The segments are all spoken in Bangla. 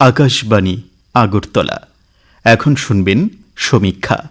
আকাশবাণী, আগরতলা। এখন শুনবেন সমীক্ষা।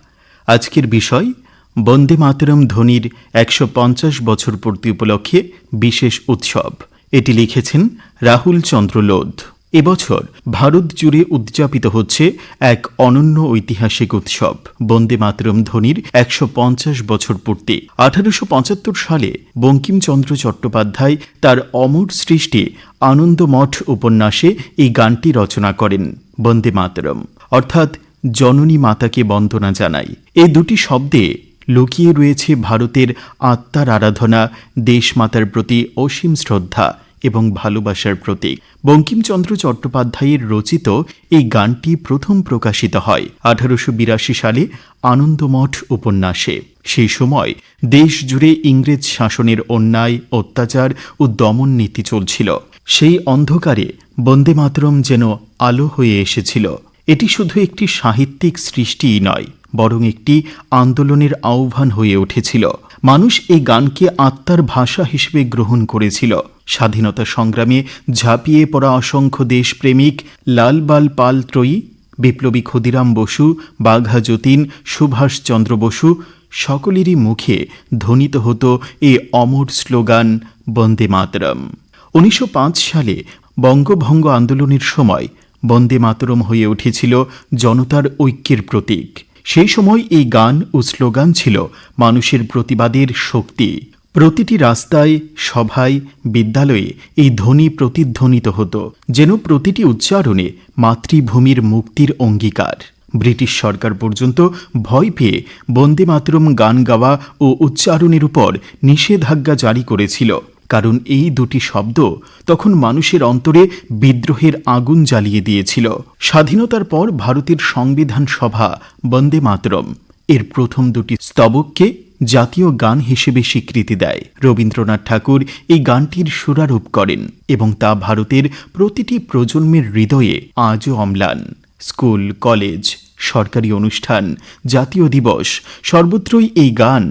আজকের বিষয়, বন্দে মাতরম ধ্বনির একশো পঞ্চাশ বছর পূর্তি উপলক্ষে বিশেষ উৎসব। এটি লিখেছেন রাহুল চন্দ্র লোধ। এবছর ভারত জুড়ে উদযাপিত হচ্ছে এক অনন্য ঐতিহাসিক উৎসব, বন্দে মাতরম ধ্বনির একশো পঞ্চাশ বছর পূর্তি। আঠারোশো পঁচাত্তর সালে বঙ্কিমচন্দ্র চট্টোপাধ্যায় তার অমর সৃষ্টি আনন্দমঠ উপন্যাসে এই গানটি রচনা করেন, বন্দে মাতরম। অর্থাৎ জননী মাতাকে বন্দনা জানাই এই দুটি শব্দে লুকিয়ে রয়েছে ভারতের আত্মার আরাধনা, দেশমাতার প্রতি অসীম শ্রদ্ধা এবং ভালোবাসার প্রতীক। বঙ্কিমচন্দ্র চট্টোপাধ্যায়ের রচিত এই গানটি প্রথম প্রকাশিত হয় আঠারোশো বিরাশি সালে আনন্দমঠ উপন্যাসে। সেই সময় দেশ জুড়ে ইংরেজ শাসনের অন্যায়, অত্যাচার ও দমন নীতি চলছিল। সেই অন্ধকারে বন্দে মাতরম যেন আলো হয়ে এসেছিল। এটি শুধু একটি সাহিত্যিক সৃষ্টিই নয়, বরং একটি আন্দোলনের আহ্বান হয়ে উঠেছিল। মানুষ এই গানকে আত্মার ভাষা হিসেবে গ্রহণ করেছিল। স্বাধীনতা সংগ্রামে ঝাঁপিয়ে পড়া অসংখ্য দেশপ্রেমিক লালবাল পাল ত্রয়ী, বিপ্লবী ক্ষুদিরাম বসু, বাঘা যতীন সুভাষচন্দ্র বসু সকলেরই মুখে ধ্বনিত হতো এ অমর স্লোগান, বন্দে মাতরম উনিশশো পাঁচ সালে বঙ্গভঙ্গ আন্দোলনের সময় বন্দে মাতরম হয়ে উঠেছিল জনতার ঐক্যের প্রতীক। সেই সময় এই গান ও স্লোগান ছিল মানুষের প্রতিবাদের শক্তি। প্রতিটি রাস্তায়, সভায়, বিদ্যালয়ে এই ধ্বনি প্রতিধ্বনিত হতো, যেন প্রতিটি উচ্চারণে মাতৃভূমির মুক্তির অঙ্গীকার। ব্রিটিশ সরকার পর্যন্ত ভয় পেয়ে বন্দে মাতরম গান গাওয়া ও উচ্চারণের উপর নিষেধাজ্ঞা জারি করেছিল। কারণ এই দুটি শব্দ তখন মানুষের অন্তরে বিদ্রোহের আগুন জ্বালিয়ে দিয়েছিল। স্বাধীনতার পর ভারতের সংবিধান সভা, বন্দে মাতরম। এর প্রথম দুটি স্তবককে জাতীয় গান হিসেবে স্বীকৃতি দেয়। রবীন্দ্রনাথ ঠাকুর এই গানটির সুরারোপ করেন এবং তা ভারতের প্রতিটি প্রজন্মের হৃদয়ে আজও অম্লান। স্কুল, কলেজ, সরকারি অনুষ্ঠান, জাতীয় দিবস, সর্বত্রই এই গান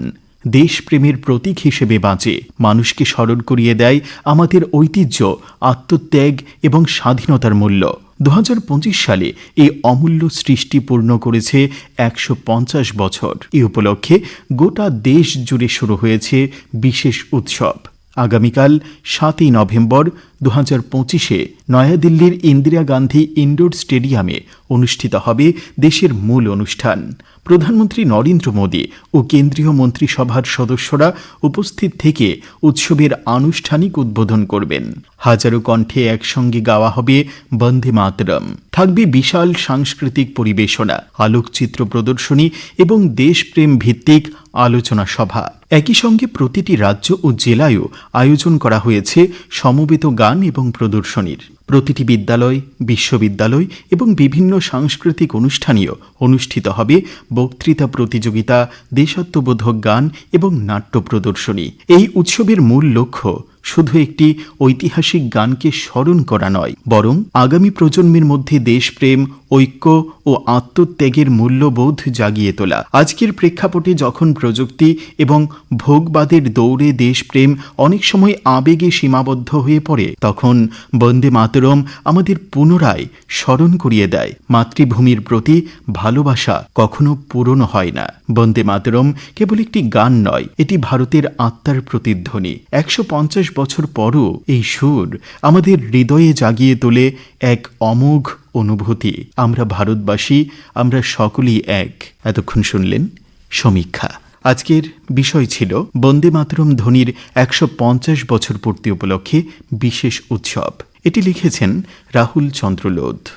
দেশপ্রেমের প্রতীক হিসেবে বাঁচে। মানুষকে স্মরণ করিয়ে দেয় আমাদের ঐতিহ্য, আত্মত্যাগ এবং স্বাধীনতার মূল্য। দু হাজার পঁচিশ সালে এই অমূল্য সৃষ্টি পূর্ণ করেছে একশো পঞ্চাশ বছর। এ উপলক্ষে গোটা দেশ জুড়ে শুরু হয়েছে বিশেষ উৎসব। আগামীকাল সাতই নভেম্বর দু হাজার পঁচিশে নয়াদিল্লির ইন্দিরা গান্ধী ইনডোর স্টেডিয়ামে অনুষ্ঠিত হবে দেশের মূল অনুষ্ঠান। প্রধানমন্ত্রী নরেন্দ্র মোদী ও কেন্দ্রীয় মন্ত্রিসভার সদস্যরা উপস্থিত থেকে উৎসবের আনুষ্ঠানিক উদ্বোধন করবেন। হাজারো কণ্ঠে একসঙ্গে গাওয়া হবে বন্দে মাতরম। থাকবে বিশাল সাংস্কৃতিক পরিবেশনা, আলোকচিত্র প্রদর্শনী এবং দেশপ্রেম ভিত্তিক আলোচনা সভা। একই সঙ্গে প্রতিটি রাজ্য ও জেলায়ও আয়োজন করা হয়েছে সমবেত গান এবং প্রদর্শনীর। প্রতিটি বিদ্যালয়, বিশ্ববিদ্যালয় এবং বিভিন্ন সাংস্কৃতিক অনুষ্ঠানেও অনুষ্ঠিত হবে বক্তৃতা প্রতিযোগিতা, দেশাত্মবোধক গান এবং নাট্য প্রদর্শনী। এই উৎসবের মূল লক্ষ্য শুধু একটি ঐতিহাসিক গানকে স্মরণ করা নয়, বরং আগামী প্রজন্মের মধ্যে দেশপ্রেম ঐক্য ও আত্মত্যাগের মূল্যবোধ জাগিয়ে তোলা। আজকের প্রেক্ষাপটে যখন প্রযুক্তি এবং ভোগবাদের দৌড়ে দেশপ্রেম অনেক সময় আবেগে সীমাবদ্ধ হয়ে পড়ে, তখন বন্দে মাতরম আমাদের পুনরায় স্মরণ করিয়ে দেয়। মাতৃভূমির প্রতি ভালোবাসা কখনো পূরণ হয় না। বন্দে মাতরম কেবল একটি গান নয়, এটি ভারতের আত্মার প্রতিধ্বনি। একশো পঞ্চাশ বছর পরও এই সুর আমাদের হৃদয়ে জাগিয়ে তোলে এক অমোঘ অনুভূতি। আমরা ভারতবাসী, আমরা সকলেই এক। এতক্ষণ শুনলেন সমীক্ষা। আজকের বিষয় ছিল বন্দে মাতরম ধ্বনির একশো পঞ্চাশ বছর পূর্তি উপলক্ষে বিশেষ উৎসব। এটি লিখেছেন রাহুল চন্দ্রলোধ।